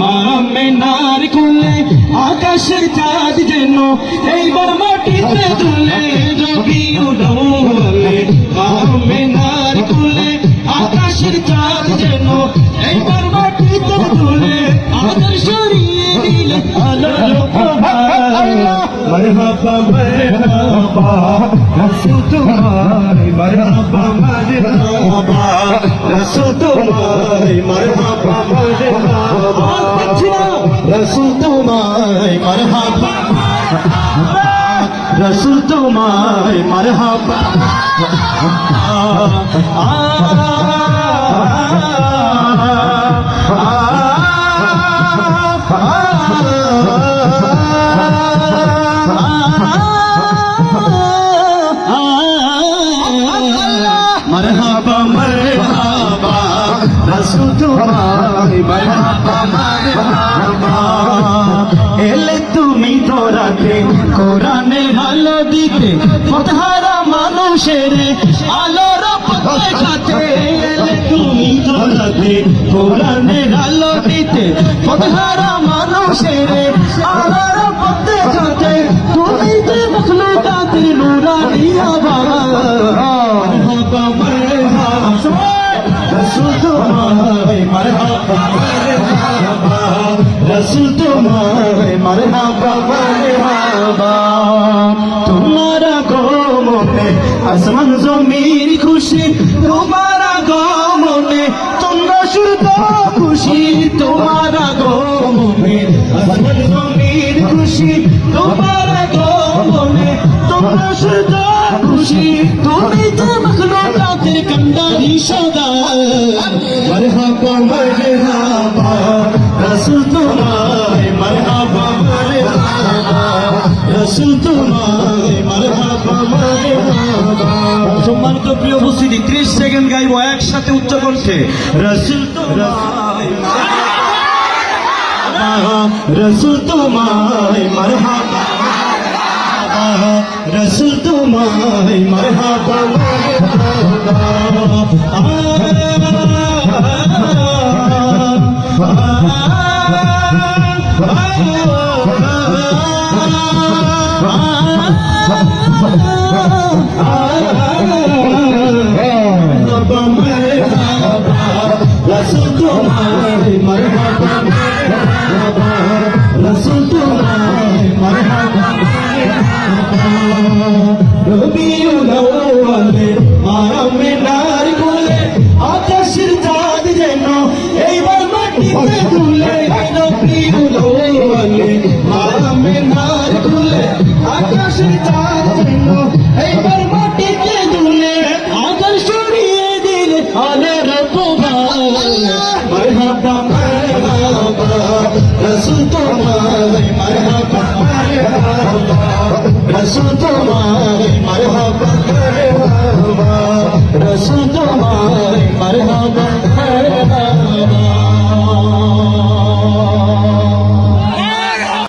মামেনার কোলে আকাশের চাঁদ যেন এইবার মাটিতে তুলে রবিউলাওয়ালে মামেনার কোলে আকাশের চাঁদ যেন এইবার মাটিতে তুলে আদর সরিয়ে দিলে আলোর মরহবা মরহবা রসুল তোমায় মরহবা মরহবা রসুল তোমায় মরহবা মরহবা রসুল তোমায় মরহবা রসুল তোমায় মরহবা মরহাবা মরহাবা রসুল তোমায় মরহাবা মরহাবা এলে তুমি ধরাতে কোরআনে আলো দিতে পথহারা মানুষের আলোর পথে এলে তুমি ধরাতে কোরআনে আলো দিতে পথহারা রসুল তোমার মারে মরহাবা। তোমারা গমনে আসমান জমির খুশি, তোমার গমনে তোমরা শুধু খুশি, তোমারা খুশি তুমি তো মখলুকাতের কন্ডারি সদা মরহাবা মরহাবা রসুল তোমায় মরহাবা মরহাবা রসুল তোমায় মরহাবা মরহাবা সম্মানিত প্রিয় উপস্থিতি ত্রিশ সেকেন্ড গাইব একসাথে উচ্চ কণ্ঠে রসুল তোমায় মরহাবা রসুল তোমায় মরহাবা রসুল তোমায় মারহাবা। রবিউলাওয়ালে মারামেনার কোলে আকাশের চাঁদ যেন এইবার মাটিতে তুলে